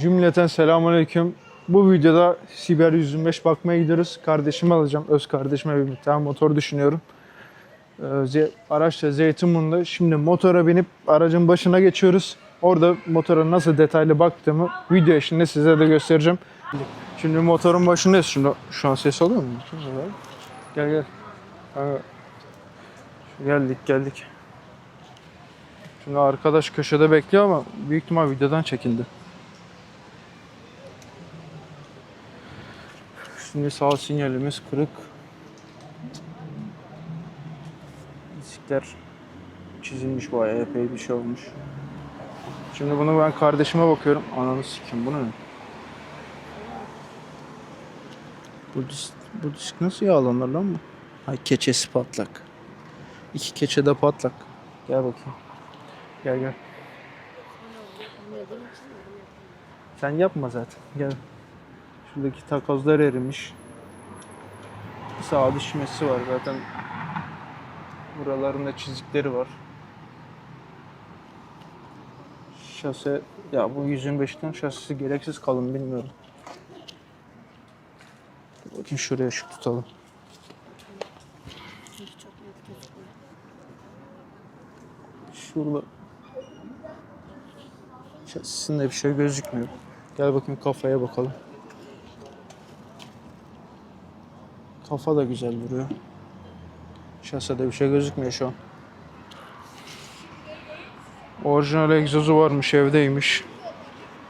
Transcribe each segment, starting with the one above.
Cümleten selamünaleyküm. Bu videoda Siber 125 bakmaya gidiyoruz. Kardeşimi alacağım. Öz kardeşime bir tane motor düşünüyorum. Ee, Araçta Zeytinburnu'nda. Şimdi motora binip aracın başına geçiyoruz. Orada motora nasıl detaylı baktığımı video eşliğinde size de göstereceğim. Şimdi motorun başındayız. Şimdi şu an ses alıyor mu? Gel gel. Geldik geldik. Şimdi arkadaş köşede bekliyor ama büyük ihtimal videodan çekildi. Şimdi sağ sinyalimiz kırık. Diskler çizilmiş bayağı epey bir şey olmuş. Şimdi bunu ben kardeşime bakıyorum. Ananı sikim bu ne? Bu disk, bu disk nasıl yağlanır lan bu? Ay keçesi patlak. İki keçe de patlak. Gel bakayım. Gel gel. Sen yapma zaten. Gel. Şuradaki takozlar erimiş. Sağ düşmesi var zaten. Buralarında çizikleri var. Şase ya bu 125'ten şasisi gereksiz kalın bilmiyorum. Bakayım şuraya şu tutalım. Şurada şasisinde bir şey gözükmüyor. Gel bakayım kafaya bakalım. Kafa da güzel duruyor. Şasede bir şey gözükmüyor şu an. Orijinal egzozu varmış evdeymiş.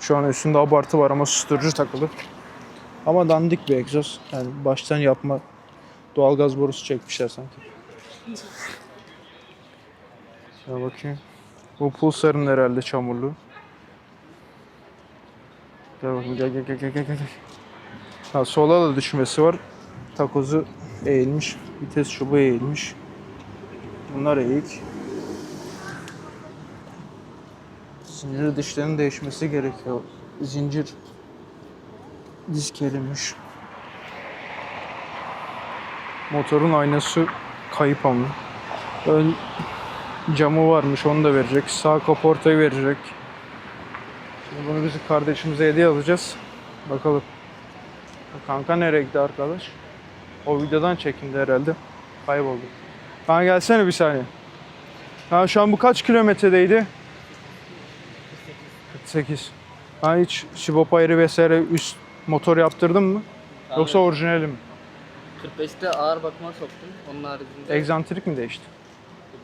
Şu an üstünde abartı var ama susturucu takılı. Ama dandik bir egzoz. Yani baştan yapma doğalgaz borusu çekmişler sanki. Şuna bakayım. Bu pulsarın herhalde çamurlu. Gel bakayım gel gel gel gel gel. Ha, sola da düşmesi var. Takozu eğilmiş. Vites çubuğu eğilmiş. Bunlar eğik. Zincir dişlerinin değişmesi gerekiyor. Zincir disk erimiş. Motorun aynası kayıp ama. Ön camı varmış onu da verecek. Sağ kaportayı verecek. Şimdi bunu bizim kardeşimize hediye alacağız. Bakalım. Kanka nereye gitti arkadaş? O videodan çekindi herhalde. Kayboldu. Kanka gelsene bir saniye. Ha şu an bu kaç kilometredeydi? 48. Ha hiç Sibop ayrı vesaire üst motor yaptırdın mı? Yoksa orijinali mi? 45'te ağır bakıma soktum. Onun haricinde Egzantrik mi değişti?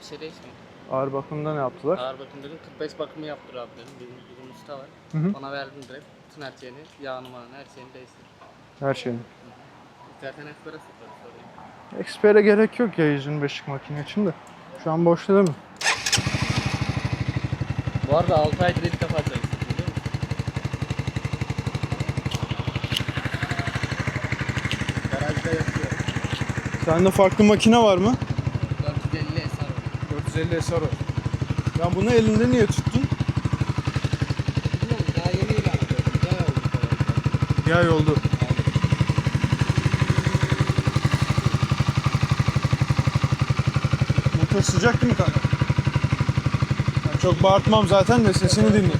bir şey değişmedi. Ağır bakımda ne yaptılar? Ağır bakım dedim 45 bakımı yaptır abi dedim. Benim bizim usta var. Hı hı. Ona verdim direkt. Bütün her şeyini, yağını mağını, her şeyini değiştir. Her şeyini. İstersen ekspere sokarız sorayım. Expert'e gerek yok ya 125'lik makine için de. Şu an boşta değil mi? Bu arada 6 aydır ilk defa çalıştım. Sende farklı makine var mı? 450 eser var. 450 SR var. Ya bunu elinde niye tuttun? Bilmiyorum daha yeni ilan ediyorum. Güzel oldu bu kadar. Ya yoldu. Motor sıcak değil mi kanka? Ben çok bağırtmam zaten de sesini dinle.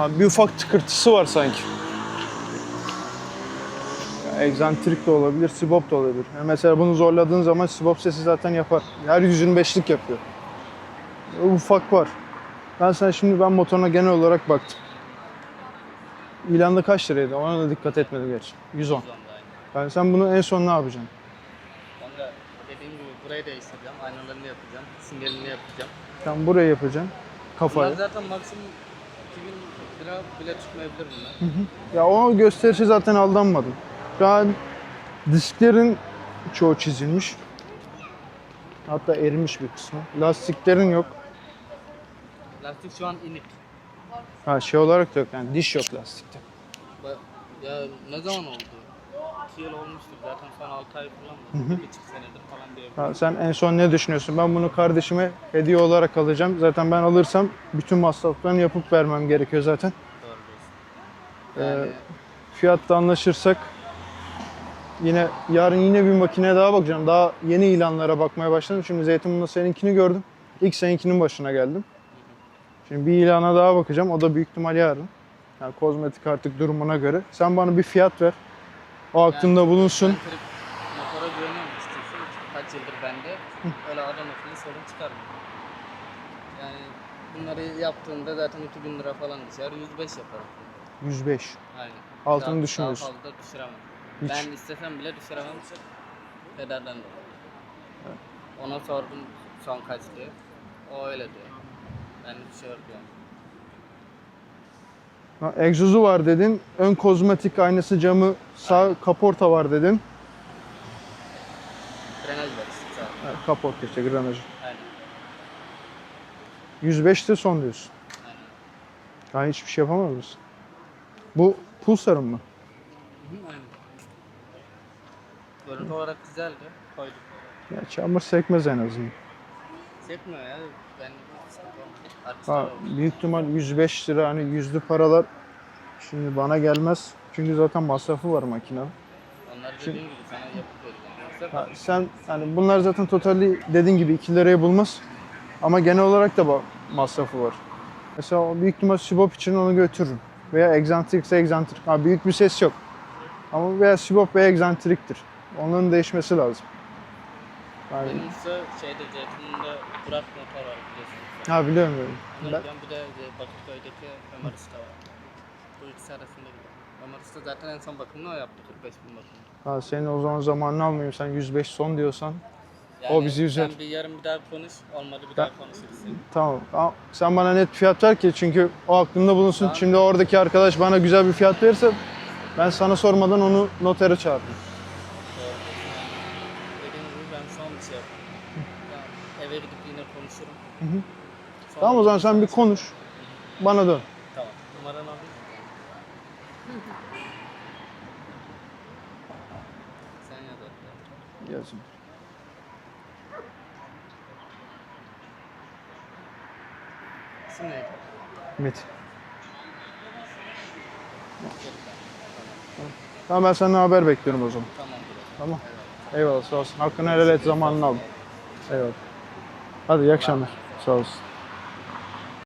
Abi bir ufak tıkırtısı var sanki. Ya, egzantrik de olabilir, sibop da olabilir. Yani mesela bunu zorladığın zaman sibop sesi zaten yapar. Her 125'lik yapıyor. O ufak var. Ben sana şimdi ben motoruna genel olarak baktım. İlanda kaç liraydı? Ona da dikkat etmedim gerçi. 110. Şu anda aynı. Yani sen bunu en son ne yapacaksın? Sonra dediğim gibi burayı değiştireceğim. Aynalarını yapacağım. Sinyalini yapacağım. Sen burayı yapacaksın. Bunlar Kafayı. zaten maksimum 2000 lira bile tutmayabilir bunlar. Ya o gösterişe zaten aldanmadım. An disklerin çoğu çizilmiş. Hatta erimiş bir kısmı. Lastiklerin yok. Lastik şu an inik. Ha şey olarak da yok yani diş yok lastikte. Ba- Ya ne zaman oldu? 2 yıl olmuştur zaten son 6 ay falan mı? Senedir falan. Ha, sen en son ne düşünüyorsun? Ben bunu kardeşime hediye olarak alacağım. Zaten ben alırsam bütün masraflarını yapıp vermem gerekiyor zaten. Doğru diyorsun. Ee, Yani Fiyatta anlaşırsak yine yarın yine bir makineye daha bakacağım. Daha yeni ilanlara bakmaya başladım. Şimdi Zeytinburnu'nda seninkini gördüm. İlk seninkinin başına geldim. Şimdi bir ilana daha bakacağım. O da büyük ihtimal yarın. Yani kozmetik artık durumuna göre. Sen bana bir fiyat ver. O aklımda bulunsun. ben trip motora güveniyorum istiyorsun. Kaç yıldır bende. Öyle adam akıllı sorun çıkarmıyor. Yani bunları yaptığında zaten 2000 lira falan düşer. 105 yaparım. 105. Aynen. Altını Daha- düşünmüyorsun. Daha fazla düşüremem. Hiç. Ben istesem bile düşüremem. Pederden dolayı. Ona sordum son kaç diye. O öyle diyor. Ben düşüyor diyorum. Ha, egzozu var dedin. Ön kozmetik aynası camı sağ kaporta var dedin. Frenaj var sağ. Ha, kaporta işte granajı. Aynen. 105 de son diyorsun. Aynen. Daha hiçbir şey yapamaz mısın? Bu Pulsar'ın mı? Hı, aynen. Görüntü olarak güzeldi. Koyduk. Ya çamur sekmez en azından. Sekmiyor ya. Ben artist Ha, büyük ihtimal 105 lira hani yüzlü paralar şimdi bana gelmez. Çünkü zaten masrafı var makinenin. Onlar dediğim gibi sana yapıp Ha, sen hani bunlar zaten totali dediğin gibi 2 liraya bulmaz. Ama genel olarak da masrafı var. Mesela büyük ihtimal Sibop için onu götürürüm. Veya egzantrik ise egzantrik. Ha, büyük bir ses yok. Ama veya Sibop veya egzantriktir. Onların değişmesi lazım. Yani, benim ise şeyde Zeytin'de Burak motor var biliyorsun. Ha biliyorum biliyorum. Ben- biliyorum. Bir de Bakırköy'deki Ömer Usta var. Bu ikisi arasında gidiyor. Ömer Usta zaten en son bakımını o yaptı. 45 bin bakımını. Ha, senin o zaman zamanını almayayım. Sen 105 son diyorsan. Yani O bizi üzer. Sen bir yarın bir daha konuş. Olmadı bir daha konuşuruz. Tamam. Ama Sen bana net fiyat ver ki çünkü o aklımda bulunsun. Tamam. Şimdi oradaki arkadaş bana güzel bir fiyat verirse ben sana sormadan onu notere. Yani dediğim gibi ben son bir şey yapayım. Yani eve gidip yine konuşurum. Hı hı. Tamam o zaman sen bir konuş. Bana dön. Tamam. Numaranı alayım. Sen yaz hatta. Yazın. İsim neydi? Metin. Tamam ben senden haber bekliyorum o zaman. Tamam. Tamam. Eyvallah sağ olsun. Hakkını helal et zamanını al. Eyvallah. Hadi iyi akşamlar. Sağ olsun.